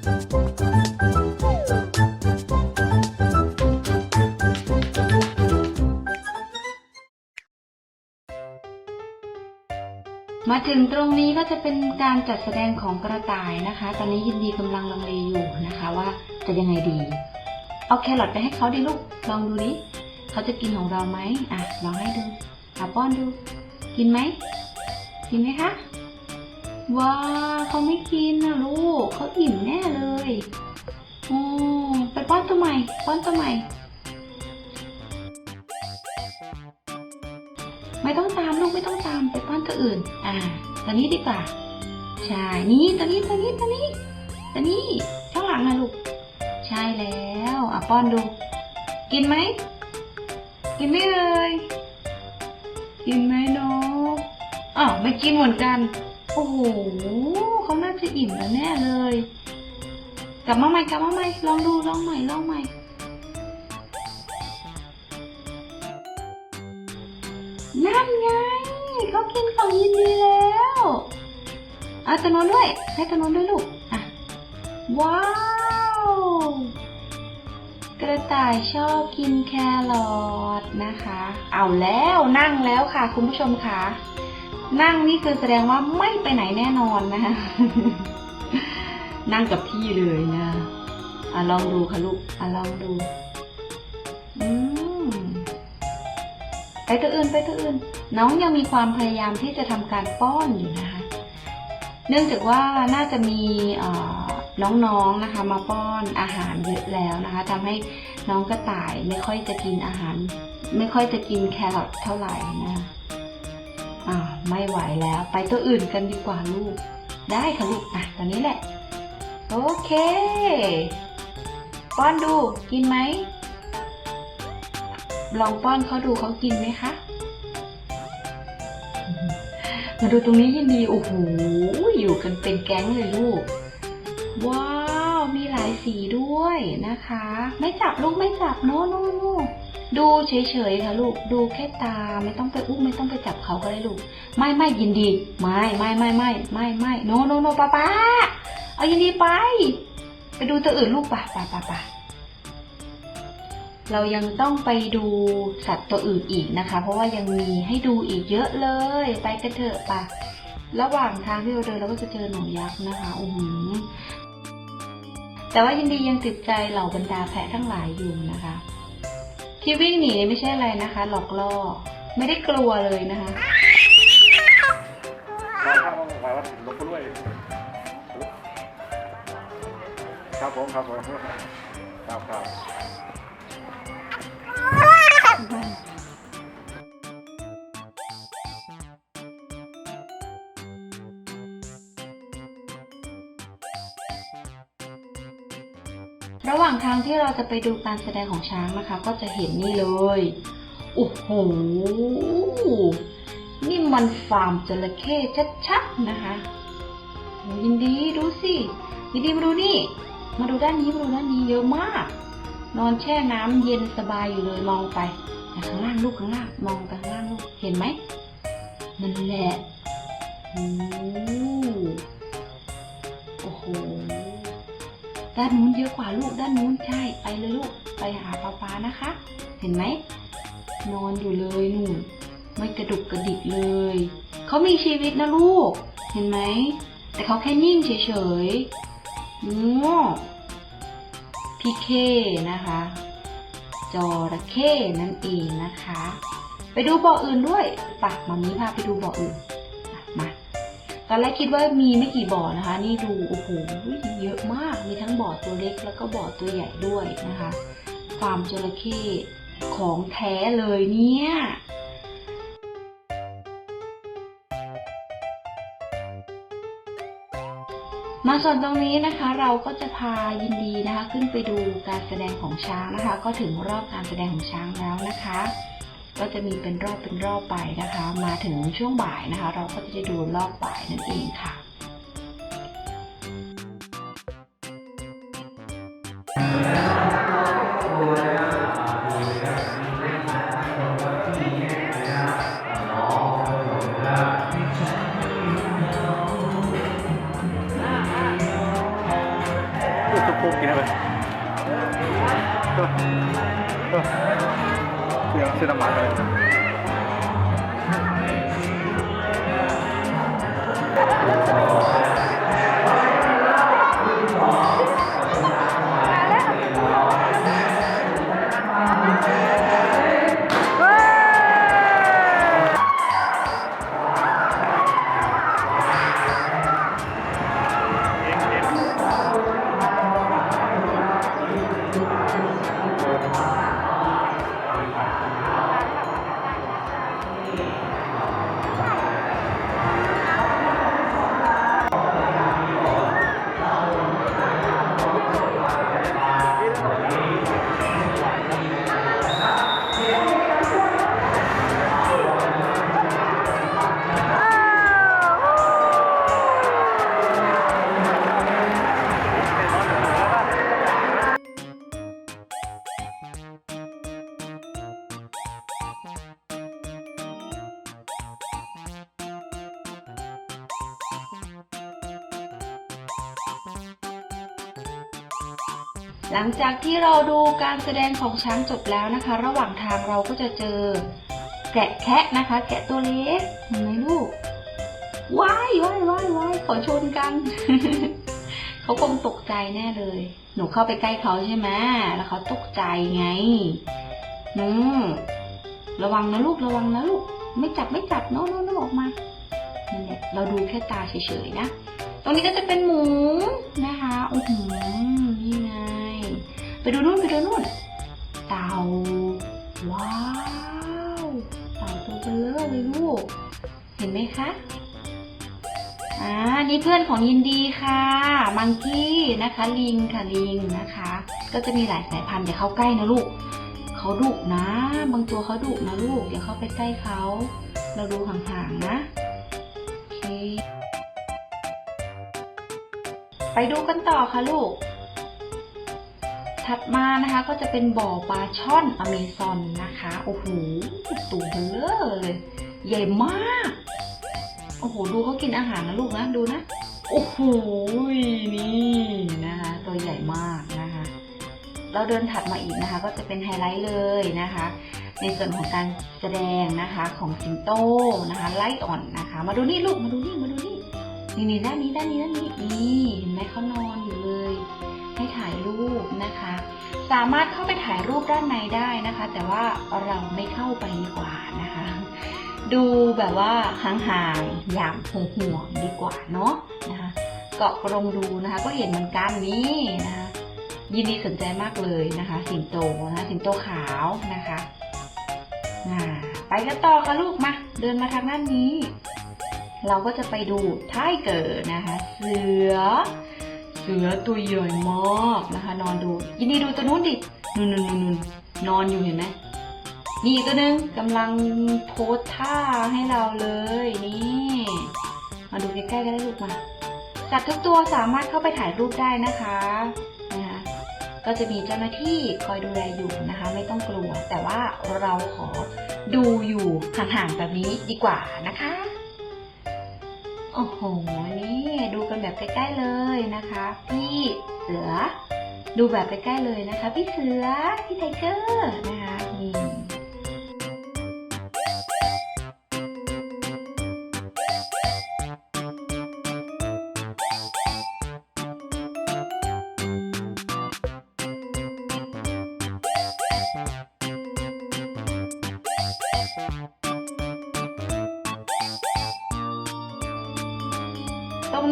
มาถึงตรงนี้ก็จะเป็นการจัดแสดงของกระต่ายนะคะ ตอนนี้ยินดีกำลังลังเลอยู่นะคะว่าจะยังไงดี เอาแครอทไปให้เขาดิลูก ลองดูดิเขาจะกินของเราไหมอะลองให้ดูอะป้อนดู กินไหม กินไหมคะ ว้าเขาไม่กินนะลูกเขาอิ่มแน่เลยโอ้ไปป้อนตัวใหม่ ป้อนตัวใหม่ ไม่ต้องตามลูกไม่ต้องตามไปป้อนตัวอื่น อ่าตัวนี้ดีกว่าใช่นี่ตัวนี้ตัวนี้ตัวนี้ตัวนี้ข้างหลังนะลูก ใช่แล้วอะป้อนดู กินไหมกินไม่เลย กินไหมนกอ้าวไม่กินเหมือนกัน โอ้โหเขาน่าจะอิ่มแล้วแน่เลย กลับมาใหม่กลับมาใหม่ลองดูลองใหม่ลองใหม่นั่นไงเขากินของยินดีแล้วเอาตะนนด้วยให้ตะนนด้วยลูกอะว้าว กระต่ายชอบกินแครอทนะคะ เอาแล้วนั่งแล้วค่ะ คุณผู้ชมค่ะ นั่งนี่คือแสดงว่าไม่ไปไหนแน่นอนนะคะนั่งกับที่เลยนะอะลองดูค่ะลูกอะลองดูอืมไปตัวอื่นไปตัวอื่น น้องยังมีความพยายามที่จะทำการป้อนอยู่นะคะ เนื่องจากว่าน่าจะมีเอ่อน้องๆนะคะ มาป้อนอาหารเยอะแล้วนะคะทำให้น้องกระต่ายไม่ค่อยจะกินอาหาร ไม่ค่อยจะกินแครอทเท่าไหร่นะ อ่าไม่ไหวแล้ว ไปตัวอื่นกันดีกว่าลูก ได้ค่ะลูกอะตอนนี้แหละ โอเคป้อนดูกินไหม ลองป้อนเขาดูเขากินไหมคะ มาดูตรงนี้ยินดี โอ้โห อยู่กันเป็นแก๊งเลยลูก ว้าว มีหลายสีด้วยนะคะ ไม่จับลูกไม่จับโน่โน่โน่ ดูเฉยๆค่ะลูก ดูแค่ตาไม่ต้องไปอุ้มไม่ต้องไปจับเขาก็ได้ลูก ไม่ไม่ยินดี ไม่ไม่ไม่ไม่ไม่ไม่โนโนโนป้าป้าเอายินดีไป ไปดูตัวอื่นลูกป่ะป่ะป่ะป่ะเรายังต้องไปดูสัตว์ตัวอื่นอีกนะคะ เพราะว่ายังมีให้ดูอีกเยอะเลย ไปกันเถอะป่ะ ระหว่างทางที่เราเดินเราก็จะเจอหนูยักษ์นะคะโอ้โหแต่ว่ายินดียังติดใจเหล่าบรรดาแพะทั้งหลายอยู่นะคะ ที่วิ่งหนีไม่ใช่อะไรนะคะ หลอกล่อ ไม่ได้กลัวเลยนะคะ ครับผมครับผมครับครับ ระหว่างทางที่เราจะไปดูการแสดงของช้างนะคะ ก็จะเห็นนี่เลยโอ้โหนี่มันฟาร์มจระเข้ชัดๆนะคะยินดีดูสิยินดีมาดูนี่ มาดูด้านนี้มาดูด้านนี้เยอะมาก นอนแช่น้ำเย็นสบายอยู่เลยมองไปแต่ข้างล่างลูกข้างล่างมองไปข้างล่างลูกเห็นไหมนั่นแหละโอ้โห ด้านนู้นเยอะกว่าลูกด้านนู้นใช่ไปเลยลูกไปหาป๊าป๊านะคะ เห็นไหมนอนอยู่เลยหนู่นไม่กระดุกกระดิกเลยเขามีชีวิตนะลูก เห็นไหมแต่เขาแค่นิ่งเฉยๆง้อพี่เคนะคะจระเข้นั่นเองนะคะ ไปดูบ่ออื่นด้วยปะมามีพาไปดูบ่ออื่น ตอนแรกคิดว่ามีไม่กี่บ่อนะคะ นี่ดูโอ้โหเยอะมากมีทั้งบ่อตัวเล็กแล้วก็บ่อตัวใหญ่ด้วยนะคะฟาร์มจระเข้ของแท้เลยเนี่ยมาส่วนตรงนี้นะคะเราก็จะพายินดีนะคะ ขึ้นไปดูการแสดงของช้างนะคะ ก็ถึงรอบการแสดงของช้างแล้วนะคะ ก็จะมีเป็นรอบเป็นรอบไปนะคะ มาถึงช่วงบ่ายนะคะ เราก็จะได้ดูรอบบ่ายนั่นเองค่ะค เสียงเสี ยง หลังจากที่เราดูการแสดงของช้างจบแล้วนะคะ ระหว่างทางเราก็จะเจอ แกะแคะนะคะ แกะตัวเล็กเห็นไหมลูกว้ายว้ายว้ายว้ายขอชนกัน เขาคงตกใจแน่เลย หนูเข้าไปใกล้เขาใช่ไหมแล้วเขาตกใจไงนูระวังนะลูกระวังนะลูก ไม่จับไม่จับโน้โน้โน้ออกมานั่แหละเราดูแค่ตาเฉยๆนะ ตรงนี้ก็จะเป็นหมูนะคะโอ้โห ไปดูนู่นไปดูนู่น เต่า ว้าว เต่าตัวเบลอเลยลูก เห็นไหมคะอ่านี่เพื่อนของยินดีค่ะ มังกี้นะคะ ลิงค่ะลิงนะคะ ก็จะมีหลายสายพันธุ์อย่าเข้าใกล้นะลูกเขาดุนะ บางตัวเขาดุนะลูกอย่าเข้าไปใกล้เขา เราดูห่างๆนะไปดูกันต่อค่ะลูก ถัดมานะคะก็จะเป็นบ่อปลาช่อนอเมซอนนะคะ โอ้โหตัวเบลอเลย ใหญ่มาก โอ้โห ดูเขากินอาหารนะลูกนะ ดูนะ โอ้โห นี่นะคะ ตัวใหญ่มากนะคะ เราเดินถัดมาอีกนะคะ ก็จะเป็นไฮไลท์เลยนะคะ ในส่วนของการแสดงนะคะของสิงโตนะคะ ไล่อ่อนนะคะ มาดูนี่ลูก มาดูนี่ มาดูนี่ นี่นี่ด้านนี้ด้านนี้ด้านนี้ นี่ เห็นไหมเขานอน สามารถเข้าไปถ่ายรูปด้านในได้นะคะ แต่ว่าเราไม่เข้าไปดีกว่านะคะ ดูแบบว่าห่างๆอย่างห่วงๆดีกว่าเนาะนะคะเกาะกรงดูนะคะ ก็เห็นเหมือนกันนี่นะคะยินดีสนใจมากเลยนะคะ สิงโตนะคะสิงโตขาวนะคะไปกันต่อค่ะลูกมา เดินมาทางด้านนี้ เราก็จะไปดูไทเกอร์นะคะ เสือ เสือตัวใหญ่มากนะคะ นอนดู ยินดีดูตัวนู้นดินู่นนู่นนู่นนอนอยู่เห็นไหมนี่อีกตัวหนึ่งกำลังโพสท่าให้เราเลยนี่มาดูใกล้ๆกันได้ลูกมาสัตว์ทุกตัวสามารถเข้าไปถ่ายรูปได้นะคะนะคะก็จะมีเจ้าหน้าที่คอยดูแลอยู่นะคะ ไม่ต้องกลัว แต่ว่าเราขอดูอยู่ห่างๆแบบนี้ดีกว่านะคะ โอ้โห นี่ดูกันแบบใกล้ๆเลยนะคะ พี่เสือ ดูแบบใกล้ๆเลยนะคะ พี่เสือ พี่ไทเกอร์นะคะ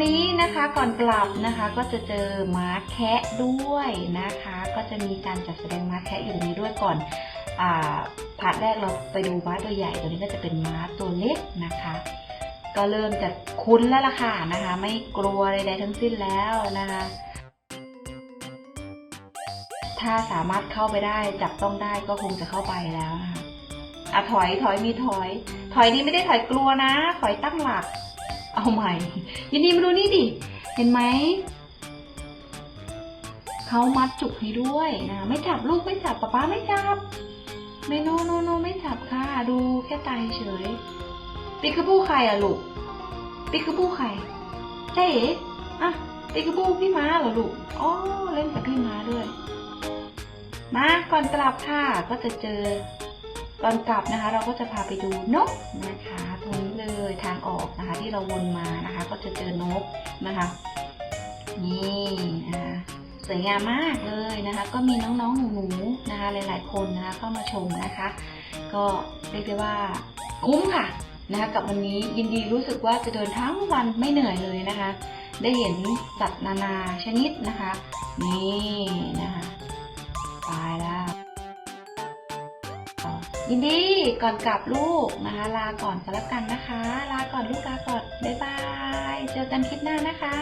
นี้นะคะก่อนกลับนะคะก็จะเจอม้าแคะด้วยนะคะ ก็จะมีการจัดแสดงม้าแคะอยู่ตรงนี้ด้วยก่อนอพาร์ทแรกเราไปดูม้าตัวใหญ่ตัวนี้ก็จะเป็นม้าตัวเล็กนะคะ ก็เริ่มจะคุ้นแล้วล่ะค่ะนะคะ ไม่กลัวใดๆทั้งสิ้นแล้วนะคะ ถ้าสามารถเข้าไปได้จับต้องได้ก็คงจะเข้าไปแล้วนะคะอะถอยถอยมีถอย ถอยนี่ไม่ได้ถอยกลัวนะ ถอยตั้งหลัก เอาใหม่ ยินดีมาดูนี่ดิ เห็นไหม เขามัดจุกให้ด้วยนะ ไม่จับลูกไม่จับป๊าป๊าไม่จับ ไม่โนโนโนไม่จับค่ะ ดูแค่ตายเฉย ปิกาบูใครอะลูก ปิกาบูใครเจ๊อ๋อะปิปิกาบูพี่ม้าเหรอลูก อ๋อ เล่นกับพี่ม้าด้วย มาก่อนกลับค่ะ ก็จะเจอ ก่อนกลับนะคะ เราก็จะพาไปดูนกนะคะ ตรงนี้เลยทางออกนะคะ ที่เราวนมานะคะ ก็จะเจอนกนะคะ นี่นะคะสวยงามมากเลยนะคะ ก็มีน้องๆหนูๆนะคะ หลายๆคนนะคะ เข้ามาชมนะคะ ก็เรียกได้ว่าคุ้มค่ะนะคะกับวันนี้ยินดีรู้สึกว่าจะเดินทั้งวันไม่เหนื่อยเลยนะคะ ได้เห็นสัตว์นานาชนิดนะคะ นี่นะคะตายแล้ว ยินดีก่อนกลับลูกนะคะ ลาก่อนก็แล้วกันนะคะ ลาก่อนลูกลาก่อนบ๊ายบาย เจอกันคลิปหน้านะคะ